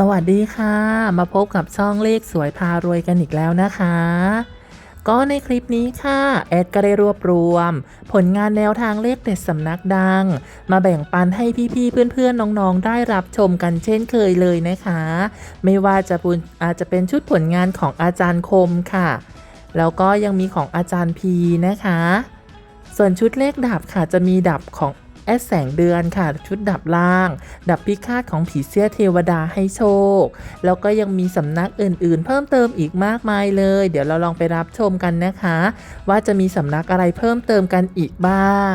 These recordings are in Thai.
สวัสดีค่ะ มาพบกับช่องเลขสวยพารวยกันอีกแล้วนะคะ ก็ในคลิปนี้ค่ะ แอดก็ได้รวบรวม ผลงานแนวทางเลขเด็ดสำนักดัง มาแบ่งปันให้พี่ๆเพื่อนๆน้องๆ ได้รับชมกันเช่นเคยเลยนะคะ ไม่ว่าจะปุนอาจจะเป็นชุดผลงานของอาจารย์คมค่ะ แล้วก็ยังมีของอาจารย์พีนะคะ ส่วนชุดเลขดับค่ะจะมีดับของ แอดแสงเดือนค่ะ ชุดดับล่าง ดับพิฆาตของผีเสื้อเทวดาให้โชค แล้วก็ยังมีสำนักอื่นๆ เพิ่มเติมอีกมากมายเลย เดี๋ยวเราลองไปรับชมกันนะคะ ว่าจะมีสำนักอะไรเพิ่มเติมกันอีกบ้าง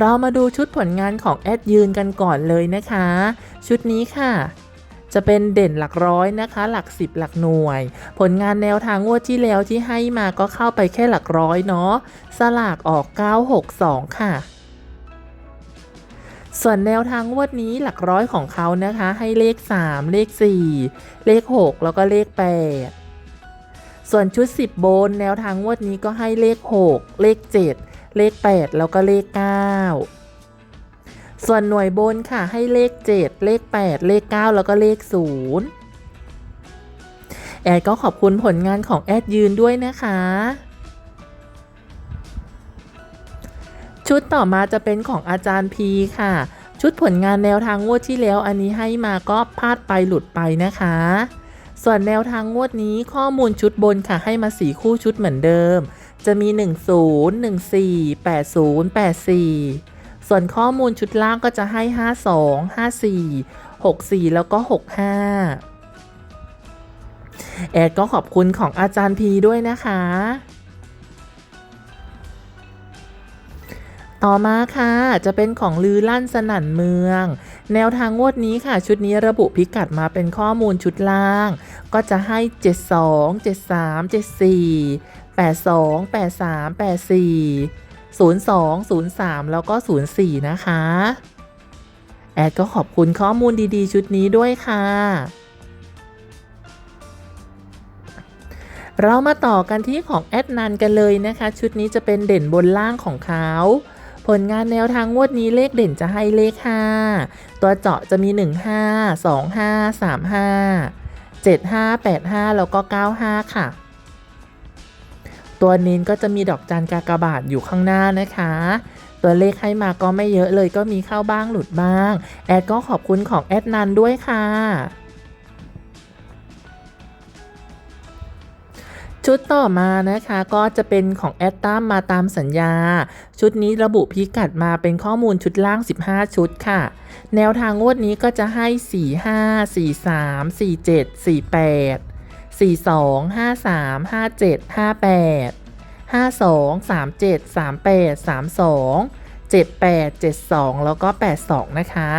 เรามาดูชุดผลงานของแอดยืนกันก่อนเลยนะคะ ชุดนี้ค่ะ จะเป็นเด่นหลักร้อยนะคะ หลักสิบหลักหน่วย ผลงานแนวทางงวดที่แล้วที่ให้มาก็เข้าไปแค่หลักร้อยเนาะสลากออก 962 ค่ะส่วนแนวทางงวดนี้หลักร้อยของเขานะคะ ให้เลข 3 เลข 4 เลข 6 แล้วก็เลข 8 ส่วนชุด 10 โบนแนวทางงวดนี้ก็ให้เลข 6 เลข 7 เลข 8 แล้วก็เลข 9 ส่วนหน่วยบนค่ะให้เลข 7 เลข 8 เลข 9 แล้วก็เลข 0 แอดก็ขอบคุณผลงานของแอดยืนด้วยนะคะ ชุดต่อมาจะเป็นของอาจารย์พีค่ะ ชุดผลงานแนวทางงวดที่แล้วอันนี้ให้มาก็พลาดไปหลุดไปนะคะส่วนแนวทางงวดนี้ข้อมูลชุดบนค่ะให้มาสีคู่ชุดเหมือนเดิม จะมี 10 14 80 84 ส่วนข้อมูลชุดล่างก็จะให้ 52 54 64 แล้วก็ 65 แอดก็ขอบคุณของอาจารย์พีด้วยนะคะ ต่อมาค่ะ จะเป็นของลือลั่นสนั่นเมือง แนวทางงวดนี้ค่ะ ชุดนี้ระบุพิกัดมาเป็นข้อมูลชุดล่าง ก็จะให้ 72 73 74 82 83 84 02 03 แล้วก็ 04 นะคะ แอดก็ขอบคุณข้อมูลดีๆ ชุดนี้ด้วยค่ะ เรามาต่อกันที่ของแอดนันกันเลยนะคะ ชุดนี้จะเป็นเด่นบนล่างของเขาผลงานแนวทางงวดนี้เลขเด่นจะให้เลข 5 ตัวเจาะจะมี 15 25 35 75 85 แล้วก็ 95 ค่ะ ตัวเน้นก็จะมีดอกจันกากบาทอยู่ข้างหน้านะคะ ตัวเลขให้มาก็ไม่เยอะเลยก็มีเข้าบ้างหลุดบ้าง แอดก็ขอบคุณของแอดนันด้วยค่ะชุดต่อมานะคะก็จะเป็นของแอดตัมมาตามสัญญา ชุดนี้ระบุพิกัดมาเป็นข้อมูลชุดล่าง 15 ชุดค่ะ แนวทางงวดนี้ก็จะให้ 45 43 47 48 42 53 57 58 52 37 38 32 78 72 แล้วก็ 82 นะคะ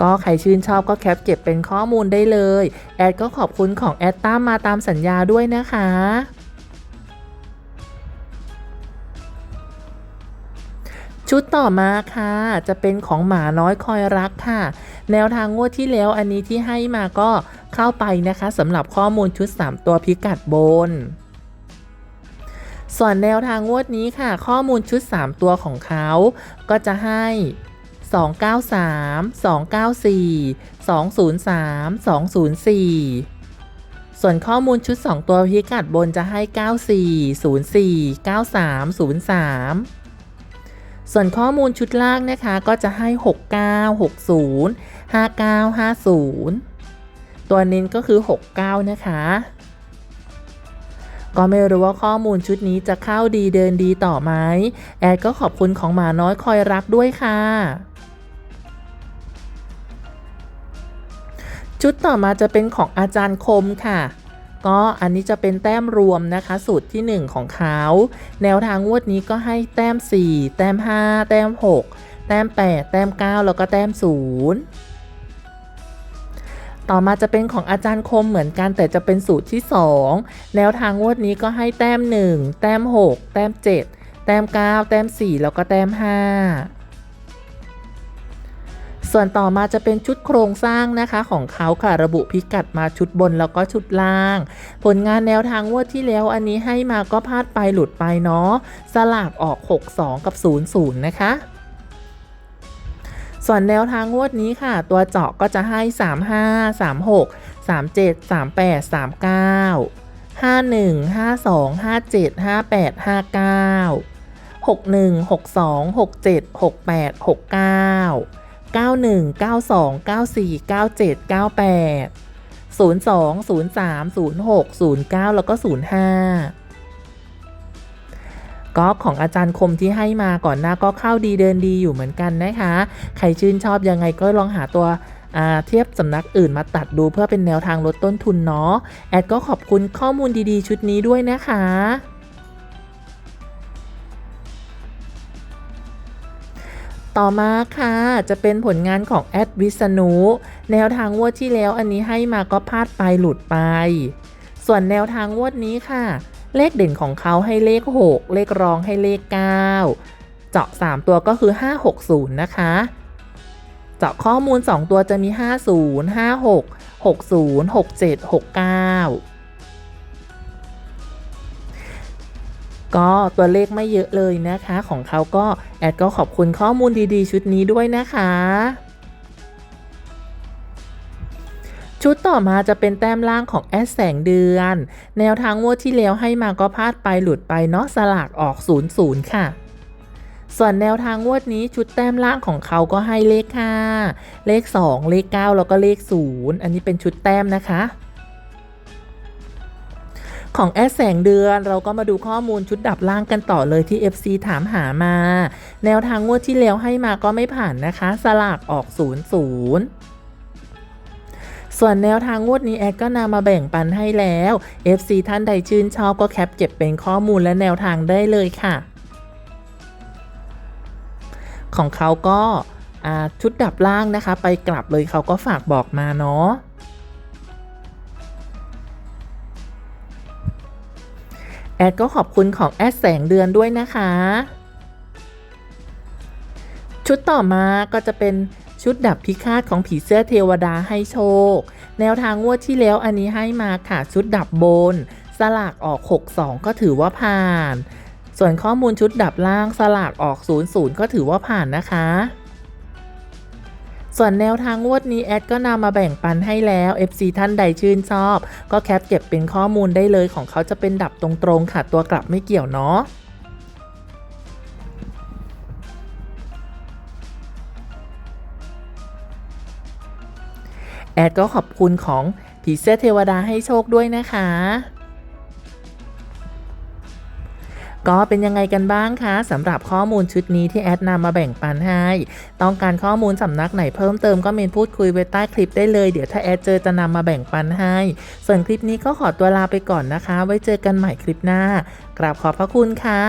ก็ใครชื่นชอบก็แคปเก็บเป็นข้อมูลได้เลย แอดก็ขอบคุณของแอดต้ามาตามสัญญาด้วยนะคะ ชุดต่อมาค่ะ จะเป็นของหมาน้อยคอยรักค่ะ แนวทางงวดที่แล้วอันนี้ที่ให้มาก็เข้าไปนะคะสำหรับข้อมูลชุด 3 ตัวพิกัดบน ส่วนแนวทางงวดนี้ค่ะ ข้อมูลชุด 3 ตัวของเขา ก็จะให้293 294 203 204 ส่วนข้อมูลชุด 2 ตัวพิกัดบนจะให้ 94 04 93 03 ส่วนข้อมูลชุดล่างนะคะก็จะให้ 69 60 59 50 ตัวเน้นก็คือ 69 นะคะ ก็ไม่รู้ว่าข้อมูลชุดนี้จะเข้าดีเดินดีต่อไหมแอดก็ขอบคุณของหมาน้อยคอยรักด้วยค่ะชุดต่อมาจะเป็นของอาจารย์คมค่ะ ก็อันนี้จะเป็นแต้มรวมนะคะ สูตรที่ 1 ของเขาแนวทางงวดนี้ก็ให้แต้ม 4 แต้ม 5 แต้ม 6 แต้ม 8 แต้ม 9 แล้วก็แต้ม 0ต่อมาจะเป็นของอาจารย์คมเหมือนกันแต่จะเป็นสูตรที่ 2 แนวทางงวดนี้ก็ให้แต้ม 1 แต้ม 6 แต้ม 7 แต้ม 9 แต้ม 4 แล้วก็แต้ม 5 ส่วนต่อมาจะเป็นชุดโครงสร้างนะคะของเขาค่ะระบุพิกัดมาชุดบนแล้วก็ชุดล่าง ผลงานแนวทางวดที่แล้วอันนี้ให้มาก็พลาดไปหลุดไปเนาะสลากออก 62 กับ 00 นะคะ ส่วนแนวทางงวดนี้ค่ะ ตัวเจาะก็จะให้ 35 36 37 38 39 51 52 57 58 59 61 62 67 68 69 91 92 94 97 98 02 03 06 09 แล้วก็ 05ก็ของอาจารย์คมที่ให้มาก่อนหน้าก็เข้าดีเดินดีอยู่เหมือนกันนะคะ ใครชื่นชอบยังไงก็ลองหาตัวเทียบสำนักอื่นมาตัดดูเพื่อเป็นแนวทางลดต้นทุนเนาะ แอดก็ขอบคุณข้อมูลดีๆ ชุดนี้ด้วยนะคะ ต่อมาค่ะจะเป็นผลงานของแอดวิษณุแนวทางงวดที่แล้วอันนี้ให้มาก็พลาดไปหลุดไป ส่วนแนวทางงวดนี้ค่ะ เลขเด่นของเขาให้เลข 6 เลขรองให้เลข 9 เจาะ 3 ตัวก็คือ 560 นะคะ เจาะข้อมูล 2 ตัวจะมี 50 56 60 67 69 ก็ตัวเลขไม่เยอะเลยนะคะ ของเขาก็แอดก็ขอบคุณข้อมูลดีๆ ชุดนี้ด้วยนะคะ ชุดต่อมาจะเป็นแต้มล่างของแอดแสงเดือน แนวทางงวดที่แล้วให้มาก็พลาดไปหลุดไปเนาะสลากออก 00 ค่ะส่วนแนวทางงวดนี้ชุดแต้มล่างของเขาก็ให้เลข 5 เลข 2 เลข 9 แล้วก็เลข 0 อันนี้เป็นชุดแต้มนะคะ ของแอดแสงเดือนเราก็มาดูข้อมูลชุดดับล่างกันต่อเลยที่ FC ถามหามา แนวทางงวดที่แล้วให้มาก็ไม่ผ่านนะคะ สลากออก 00ส่วนแนวทางงวดนี้แอดก็นำมาแบ่งปันให้แล้ว FC ท่านใดชื่นชอบก็แคปเก็บเป็นข้อมูลและแนวทางได้เลยค่ะ ของเขาก็ชุดดับล่างนะคะ ไปกลับเลยเขาก็ฝากบอกมาเนาะ แอดก็ขอบคุณของแอดแสงเดือนด้วยนะคะ ชุดต่อมาก็จะเป็นชุดดับพิฆาตของผีเสื้อเทวดาให้โชค แนวทางงวดที่แล้วอันนี้ให้มาค่ะ ชุดดับบน สลากออก 62 ก็ถือว่าผ่าน ส่วนข้อมูลชุดดับล่างสลากออก 00 ก็ถือว่าผ่านนะคะ ส่วนแนวทางงวดนี้แอดก็นำมาแบ่งปันให้แล้ว FC ท่านใดชื่นชอบ ก็แคปเก็บเป็นข้อมูลได้เลยของเขาจะเป็นดับตรงๆค่ะตัวกลับไม่เกี่ยวเนาะแอดก็ขอบคุณของผีเสื้อเทวดาให้โชคด้วยนะคะ ก็เป็นยังไงกันบ้างคะสำหรับข้อมูลชุดนี้ที่แอดนำมาแบ่งปันให้ ต้องการข้อมูลสำนักไหนเพิ่มเติมก็เมนพูดคุยไว้ใต้คลิปได้เลย เดี๋ยวถ้าแอดเจอจะนำมาแบ่งปันให้ ส่วนคลิปนี้ก็ขอตัวลาไปก่อนนะคะ ไว้เจอกันใหม่คลิปหน้ากราบขอบพระคุณค่ะ